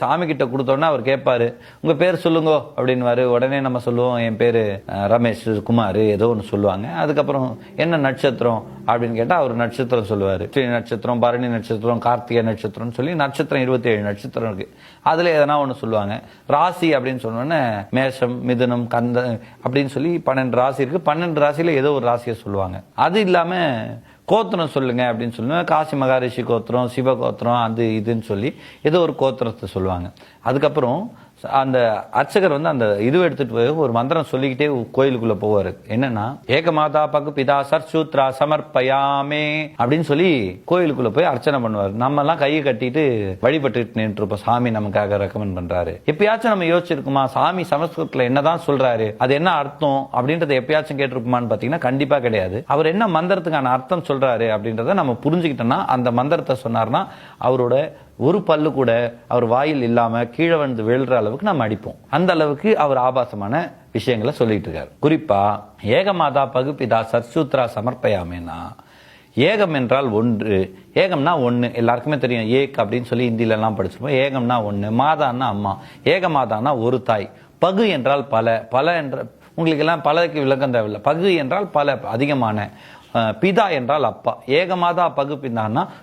சாமி கிட்ட கொடுத்தோன்னே அவர் கேட்பாரு உங்க பேர் சொல்லுங்க அப்படின்னுவாரு. உடனே நம்ம சொல்லுவோம் என் பேரு ரமேஷ் குமார் ஏதோ ஒன்று சொல்லுவாங்க. அதுக்கப்புறம் என்ன நட்சத்திரம்? அப்படின்னு கேட்டா அவர் நட்சத்திரம் சொல்லுவார். ஸ்ரீ நட்சத்திரம் பரணி நட்சத்திரம் கார்த்திகை நட்சத்திரம்னு சொல்லி நட்சத்திரம் இருபத்தி ஏழு நட்சத்திரம் இருக்கு. அதுல எதனா ஒன்று சொல்லுவாங்க. ராசி அப்படின்னு சொன்னோன்னே மேஷம் மிதுனம் கந்த அப்படின்னு சொல்லி பன்னெண்டு ராசி இருக்கு. பன்னெண்டு ராசியில ஏதோ ஒரு ராசியை சொல்லுவாங்க. அது இல்லாம கோத்திரம் சொல்லுங்க அப்படின்னு சொல்லுவேன் காசி மகாரிஷி கோத்திரம் சிவ கோத்திரம் அது இதுன்னு சொல்லி ஏதோ ஒரு கோத்திரத்தை சொல்லுவாங்க. அதுக்கப்புறம் அந்த அர்ச்சகர் வந்து அந்த இது எடுத்துட்டு போய் ஒரு மந்திரம் சொல்லிக்கிட்டே கோயிலுக்குள்ள போவாரு. என்னன்னா ஏக மாதா பகு பிதா சர் சூத்ரா சமர்ப்பயாமே அப்படின்னு சொல்லி கோயிலுக்குள்ள போய் அர்ச்சனை பண்ணுவார். நம்ம எல்லாம் கையை கட்டிட்டு வழிபட்டுட்டு நின்று இருப்போம். சாமி நமக்காக ரெக்கமெண்ட் பண்றாரு. எப்பயாச்சும் நம்ம யோசிச்சிருக்குமா? சாமி சமஸ்கிருதத்துல என்னதான் சொல்றாரு? அது என்ன அர்த்தம்? அப்படின்றத எப்பயாச்சும் கேட்டிருக்குமான்னு பாத்தீங்கன்னா கண்டிப்பா கிடையாது. அவர் என்ன மந்திரத்துக்கான அர்த்தம் சொல்றாரு அப்படின்றத நம்ம புரிஞ்சுக்கிட்டோம்னா அந்த மந்திரத்தை சொன்னார்னா அவரோட ஒரு பல்லு கூட அவர் வாயில் இல்லாம கீழே வந்து விழுற அளவுக்கு நம்ம அடிப்போம். அந்த அளவுக்கு அவர் ஆபாசமான விஷயங்களை சொல்லிட்டு இருக்காரு. குறிப்பா ஏகமாதா பகுப்பிதா சத்சூத்ரா சமர்ப்பயாமேனா ஏகம் என்றால் ஒன்று ஏகம்னா ஒன்று எல்லாருக்குமே தெரியும் ஏக் அப்படின்னு சொல்லி ஹிந்திலலாம் படிச்சிருப்போம். ஏகம்னா ஒன்று மாதான்னா அம்மா ஏக மாதான்னா ஒரு தாய். பகு என்றால் பல பல என்ற உங்களுக்கு எல்லாம் பலருக்கு விளக்கம் தேவையில்லை. பகு என்றால் பல அதிகமான பிதா என்றால் அப்பா. ஏகமாதா பகு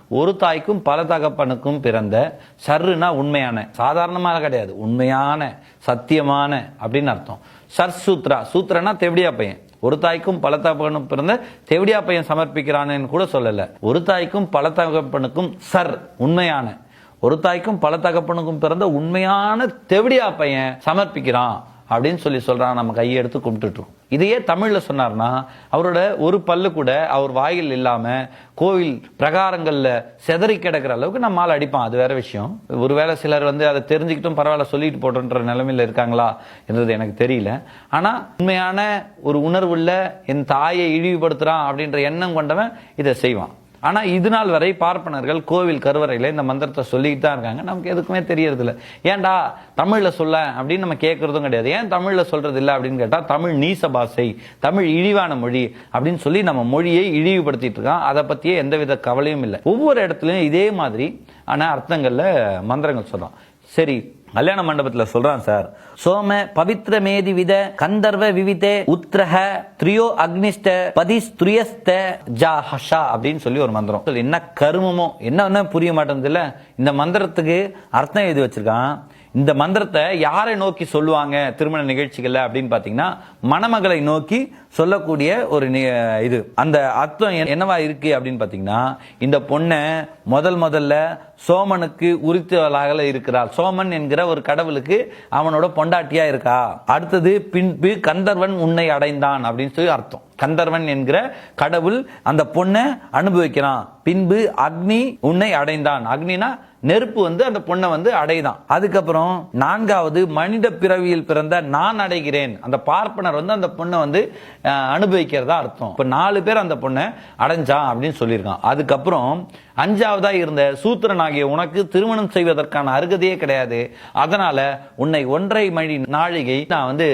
ஒரு தாய்க்கும் பல தகப்பனுக்கும் பிறந்த சர்ருனா உண்மையான. சாதாரணமாக கிடையாது. உண்மையான சத்தியமான அப்படின்னு அர்த்தம். சர் சூத்ரா. சூத்ரனா தெவடியா பையன். ஒரு தாய்க்கும் பல தகப்பனும் பிறந்த தெவடியா பையன் சமர்ப்பிக்கிறானேன்னு கூட சொல்லல. ஒரு தாய்க்கும் பல தகப்பனுக்கும் சர் உண்மையான. ஒரு தாய்க்கும் பல தகப்பனுக்கும் பிறந்த உண்மையான தெவடியா பையன் சமர்ப்பிக்கிறான். அப்படின்னு சொல்லி சொல்கிறான் நம்ம கையை எடுத்து கும்பிட்டுருக்கோம் இதையே தமிழ்ல சொன்னார்னா அவரோட ஒரு பல்லு கூட அவர் வாயில் இல்லாம கோவில் பிரகாரங்களில் செதறி கிடக்கிற அளவுக்கு நம்மால் அடிப்பான். அது வேற விஷயம். ஒருவேளை சிலர் வந்து அதை தெரிஞ்சுக்கிட்டும் பரவாயில்ல சொல்லிட்டு போட்டோன்ற நிலைமையில இருக்காங்களா என்றது எனக்கு தெரியல. ஆனா உண்மையான ஒரு உணர்வுள்ள என் தாயை இழிவுபடுத்துறான் அப்படின்ற எண்ணம் கொண்டவன் இதை செய்வான். ஆனால் இது நாள் வரை பார்ப்பனர்கள் கோவில் கருவறையில் இந்த மந்திரத்தை சொல்லிட்டு தான் இருக்காங்க. நமக்கு எதுக்குமே தெரியறதில்ல. ஏன்டா தமிழில் சொல்ல அப்படின்னு நம்ம கேட்குறதும் கிடையாது. ஏன் தமிழில் சொல்கிறது இல்லை அப்படின்னு கேட்டால் தமிழ் நீச பாஷை தமிழ் இழிவான மொழி அப்படின்னு சொல்லி நம்ம மொழியை இழிவுபடுத்திட்டு இருக்கோம் அதை பற்றியே எந்தவித கவலையும் இல்லை. ஒவ்வொரு இடத்துலையும் இதே மாதிரி ஆனால் அர்த்தங்களில் மந்திரங்கள் சொல்கிறோம் சரி கல்யாண மண்டபத்துல சொல்றான் சார். சோம பவித்ர மேதி வித கந்தர்வ விவிதே உத்ரஹ த்ரியோ அக்னிஷ்ட பதிஸ்துரியஸ்த ஜா ஹஷா அப்படின்னு சொல்லி ஒரு மந்திரம். என்ன கருமமோ என்ன புரிய மாட்டேங்குது இல்லை இந்த மந்திரத்துக்கு அர்த்தம் எழுதி வச்சிருக்கான். இந்த மந்திரத்தை யாரை நோக்கி சொல்லுவாங்க திருமண நிகழ்ச்சிகள்ல அப்படின்னு பாத்தீங்கன்னா மணமகளை நோக்கி சொல்லக்கூடிய ஒரு இது. அந்த அர்த்தம் என்னவா இருக்கு அப்படின்னு பாத்தீங்கன்னா இந்த பொண்ணை முதல் முதல்ல சோமனுக்கு உரித்தவளாக இருக்கிறாள். சோமன் என்கிற ஒரு கடவுளுக்கு அவனோட பொண்டாட்டியா இருக்கா? அடுத்தது பின்பு கந்தர்வன் உன்னை அடைந்தான் அப்படின்னு சொல்லி அர்த்தம். கந்தர்வன் என்கிற கடவுள் அந்த பொண்ணை அனுபவிக்கிறான். பின்பு அக்னி உன்னை அடைந்தான். அக்னினா நெருப்பு வந்து அந்த பொண்ணை வந்து அடைதான். அதுக்கப்புறம் நான்காவது மனித பிறவியில் பிறந்த நான் அடைகிறேன். அந்த பார்ப்பனர் வந்து அந்த பொண்ணை வந்து அனுபவிக்கிறதா அர்த்தம். இப்போ நாலு பேர் அந்த பொண்ணை அடைஞ்சான் அப்படின்னு சொல்லியிருக்கான். அதுக்கப்புறம் அஞ்சாவதா இருந்த சூத்திரனாகிய உனக்கு திருமணம் செய்வதற்கான அருகதையே கிடையாது. அதனால உன்னை ஒன்றரை மணி நாழிகை நான் வந்து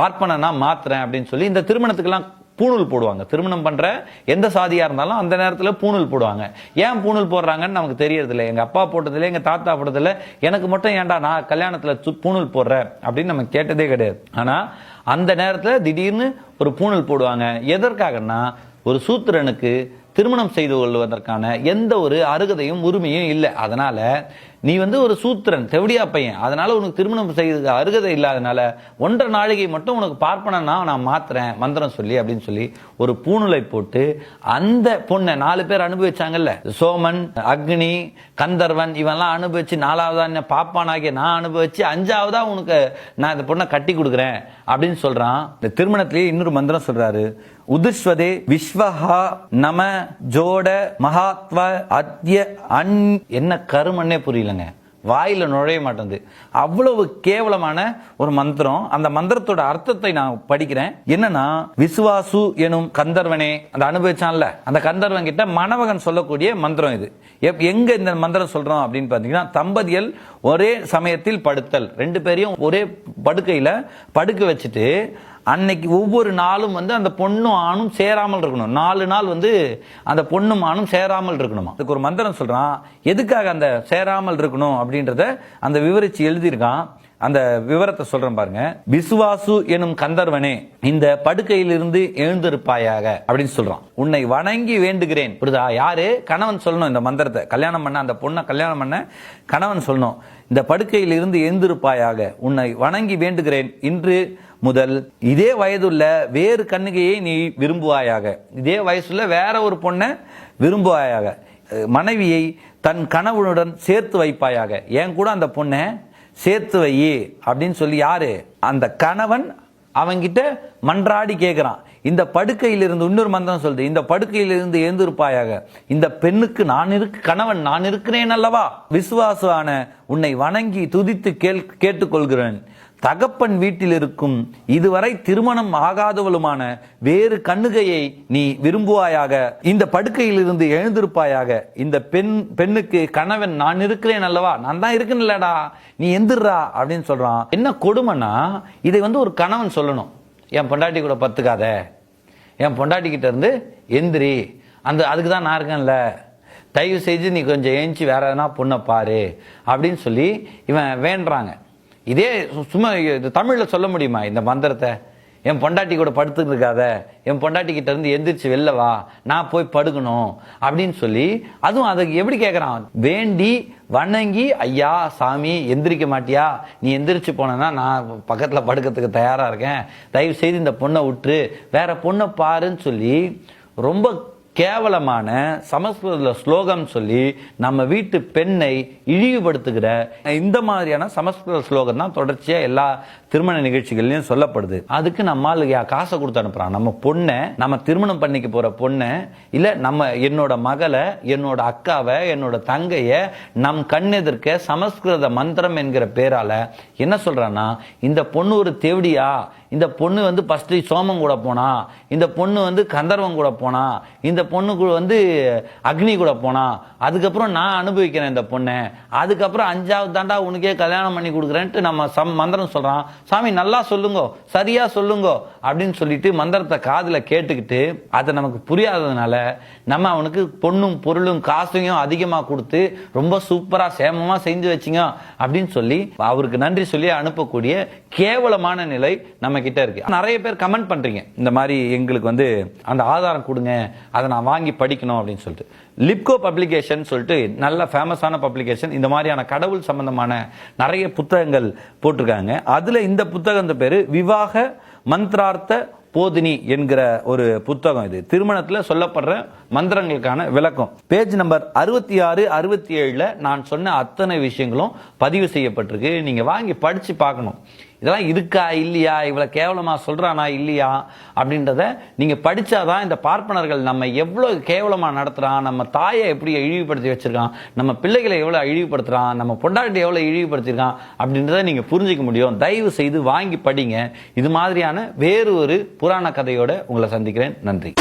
பார்ப்பனா மாத்துறேன் அப்படின்னு சொல்லி இந்த திருமணத்துக்கெல்லாம் பூணூல் போடுவாங்க. திருமணம் பண்ற எந்த சாதியா இருந்தாலும் அந்த நேரத்தில் பூணூல் போடுவாங்க. ஏன் பூணூல் போடுறாங்கன்னு நமக்கு தெரியறதில்ல. எங்கள் எங்க அப்பா போட்டதில்லை எங்க தாத்தா போட்டதில்ல. எனக்கு மட்டும் ஏன்டா நான் கல்யாணத்துல சு- பூணூல் போடுறேன் அப்படின்னு நம்ம கேட்டதே கிடையாது. ஆனா அந்த நேரத்தில் திடீர்னு ஒரு பூணூல் போடுவாங்க. எதற்காகன்னா ஒரு சூத்திரனுக்கு திருமணம் செய்து கொள்வதற்கான எந்த ஒரு அருகதையும் உரிமையும் இல்லை. அதனால நீ வந்து ஒரு சூத்திரன் தெவடியா பையன். அதனால உனக்கு திருமணம் செய்து அருகதை இல்லாதனால ஒன்றரை நாளிகை மட்டும் உனக்கு பார்ப்பனா நான் மாத்துறேன் மந்திரம் சொல்லி அப்படின்னு சொல்லி ஒரு பூணுலை போட்டு அந்த பொண்ணை நாலு பேர் அனுபவிச்சாங்கல்ல. சோமன் அக்னி கந்தர்வன் இவெல்லாம் அனுபவிச்சு நாலாவதா என்ன பாப்பானாகிய நான் அனுபவிச்சு அஞ்சாவதா உனக்கு நான் இந்த பொண்ணை கட்டி கொடுக்குறேன் அப்படின்னு சொல்றான். இந்த திருமணத்திலேயே இன்னொரு மந்திரம் சொல்றாரு. உதுஸ்வதே விஸ்வஹா நம ஜோட மகாத்வ அத்ய அன் என்ன கருமன்னே புரியலங்க. வாயில நுழைய மாட்டேங்குது. அவ்வளவு கேவலமான ஒரு மந்திரம். அந்த மந்திரத்தோட அர்த்தத்தை நான் படிக்கிறேன். என்னன்னா விசுவாசு எனும் கந்தர்வனே அந்த அனுபவிச்சான்ல அந்த கந்தர்வன் கிட்ட மணவகன் சொல்லக்கூடிய மந்திரம் இது. எப்- எங்க இந்த மந்திரம் சொல்றோம் அப்படின்னு பாத்தீங்கன்னா தம்பதிகள் ஒரே சமயத்தில் படுத்தல். ரெண்டு பேரையும் ஒரே படுக்கையில படுக்க வச்சுட்டு அன்னைக்கு ஒவ்வொரு நாளும் வந்து அந்த பொண்ணும் ஆணும் சேராமல் இருக்கணும். நாலு நாள் வந்து அந்த பொண்ணும் ஆணும் சேராமல் இருக்கணுமா? அதுக்கு ஒரு மந்திரம் சொல்கிறான் எதுக்காக அந்த சேராமல் இருக்கணும்? அப்படின்றத அந்த விவரிச்சு எழுதியிருக்கான். அந்த விவரத்தை சொல்றேன் பாருங்க. விசுவாசு எனும் கந்தர்வனே இந்த படுக்கையிலிருந்து எழுந்திருப்பாயாக அப்படின்னு சொல்றான். உன்னை வணங்கி வேண்டுகிறேன். புரிதா யாரு? கணவன் சொல்லணும் இந்த மந்திரத்தை. கல்யாணம் பண்ண அந்த பொண்ணை கல்யாணம் பண்ண கணவன் சொல்லணும். இந்த படுக்கையில் இருந்து எழுந்திருப்பாயாக. உன்னை வணங்கி வேண்டுகிறேன். இன்று முதல் இதே வயதுள்ள வேறு கண்ணிகையை நீ விரும்புவாயாக. இதே வயசுல வேற ஒரு பொண்ணை விரும்புவாயாக. மனைவியை தன் கணவனுடன் சேர்த்து வைப்பாயாக. என் கூட அந்த பொண்ணை சேர்த்து வை அப்படின்னு சொல்லி யாரு? அந்த கணவன் அவங்கிட்ட மன்றாடி கேட்குறான் இந்த படுக்கையிலிருந்து இன்னொரு மந்திரம் சொல்லுது. இந்த படுக்கையிலிருந்து எழுந்திருப்பாயாக. இந்த பெண்ணுக்கு நான் இருக்கு கணவன் நான் இருக்கிறேன் அல்லவா? விசுவாசான உன்னை வணங்கி துதித்து கேள் கேட்டுக்கொள்கிறேன். தகப்பன் வீட்டில் இருக்கும் இதுவரை திருமணம் ஆகாதவளுமான வேறு கண்ணுகையை நீ விரும்புவாயாக இந்த படுக்கையில் இருந்து எழுந்திருப்பாயாக இந்த பெண் பெண்ணுக்கு கணவன் நான் இருக்கிறேன் அல்லவா? நான் தான் இருக்கேன்லடா நீ எந்திரா அப்படின்னு சொல்றான். என்ன கொடுமைனா இதை வந்து ஒரு கணவன் சொல்லணும். என் பொண்டாட்டி கூட பத்துக்காத. என் பொண்டாட்டி கிட்ட இருந்து எந்திரி. அந்த அதுக்கு தான் நான் இருக்கேன்ல. தயவு செய்து நீ கொஞ்சம் ஏஞ்சி வேற எதனா பொண்ணை பாரு அப்படின்னு சொல்லி இவன் வேண்டுறாங்க. இதே சு- சும்மா இது தமிழில் சொல்ல முடியுமா இந்த மந்திரத்தை? என் பொண்டாட்டி கூட படுத்துட்டு இருக்காத. என் பொண்டாட்டி கிட்ட இருந்து எந்திரிச்சு வெளில வா. நான் போய் படுக்கணும். அப்படின்னு சொல்லி அதுவும் அதுக்கு எப்படி கேட்குறான் வேண்டி வணங்கி ஐயா சாமி எந்திரிக்க மாட்டியா? நீ எந்திரிச்சு போனேன்னா நான் பக்கத்தில் படுக்கிறதுக்கு தயாராக இருக்கேன். தயவு செய்து இந்த பொண்ணை விட்டுரு வேற பொண்ணை பாருன்னு சொல்லி ரொம்ப கேவலமான சமஸ்கிருத ஸ்லோகம் சொல்லி நம்ம வீட்டு பெண்ணை இழிவுபடுத்துகிற இந்த மாதிரியான சமஸ்கிருத ஸ்லோகம் தான் தொடர்ச்சியாக எல்லா திருமண நிகழ்ச்சிகள்லையும் சொல்லப்படுது. அதுக்கு நம்மால் யா- காசை கொடுத்து அனுப்புறான். நம்ம பொண்ணை நம்ம திருமணம் பண்ணிக்க போற பொண்ணை இல்லை நம்ம என்னோட மகளை என்னோட அக்காவை என்னோட தங்கையை நம் கண்ணெதிர்க்க சமஸ்கிருத மந்திரம் என்கிற பேரால என்ன சொல்றான்னா இந்த பொண்ணு ஒரு தேவடியா? இந்த பொண்ணு வந்து ஃபர்ஸ்ட் சோமம் கூட போனா இந்த பொண்ணு வந்து கந்தர்வம் கூட போனா இந்த பொண்ணுக்கு வந்து அக்னி கூட போனா அதுக்கப்புறம் நான் அனுபவிக்கிறேன் இந்த பொண்ணை. அதுக்கப்புறம் அஞ்சாவது தாண்டா உனக்கே கல்யாணம் பண்ணி கொடுக்குறேன்ட்டு நம்ம சம் மந்திரம் சொல்றான். சாமி நல்லா சொல்லுங்க சரியா சொல்லுங்க அப்படின்னு சொல்லிட்டு மந்திரத்தை காதுல கேட்டுக்கிட்டு அதை நமக்கு புரியாததுனால நம்ம அவனுக்கு பொண்ணும் பொருளும் காசையும் அதிகமா கொடுத்து ரொம்ப சூப்பரா சேமமா செஞ்சு வச்சிங்க அப்படின்னு சொல்லி அவருக்கு நன்றி சொல்லி அனுப்பக்கூடிய கேவலமான நிலை நம்ம கிட்ட இருக்கு. நிறைய பேர் கமெண்ட் பண்றீங்க. இந்த மாதிரி எங்களுக்கு வந்து அந்த ஆதாரம் கொடுங்க அதை நான் வாங்கி படிக்கணும் அப்படின்னு சொல்லிட்டு. லிப்கோ பப்ளிகேஷன் சொல்லிட்டு நல்ல ஃபேமஸான பப்ளிகேஷன் இந்த மாதிரியான கடவுள் சம்பந்தமான நிறைய புத்தகங்கள் போட்டிருக்காங்க. அதில் இந்த புத்தகம் பேர் விவாக மந்த்ரார்த்த போதினி என்கிற ஒரு புத்தகம் இது. திருமணத்தில் சொல்லப்படுற மந்திரங்களுக்கான விளக்கம். பேஜ் நம்பர் அறுபத்தி ஆறு அறுபத்தி ஏழில் நான் சொன்ன அத்தனை விஷயங்களும் பதிவு செய்யப்பட்டிருக்கு. நீங்கள் வாங்கி படித்து பார்க்கணும். இதெல்லாம் இருக்கா இல்லையா? இவ்வளோ கேவலமாக சொல்கிறானா இல்லையா? அப்படின்றத நீங்கள் படித்தா தான் இந்த பார்ப்பனர்கள் நம்ம எவ்வளோ கேவலமாக நடத்துறான் நம்ம தாயை எப்படி இழிவுபடுத்தி வச்சுருக்கான் நம்ம பிள்ளைகளை எவ்வளோ இழிவுபடுத்துகிறான் நம்ம பொண்டாட்டி எவ்வளோ இழிவுபடுத்திருக்கான் அப்படின்றத நீங்கள் புரிஞ்சுக்க முடியும். தயவு செய்து வாங்கி படிங்க. இது மாதிரியான வேறு ஒரு புராண கதையோடு உங்களை சந்திக்கிறேன். நன்றி.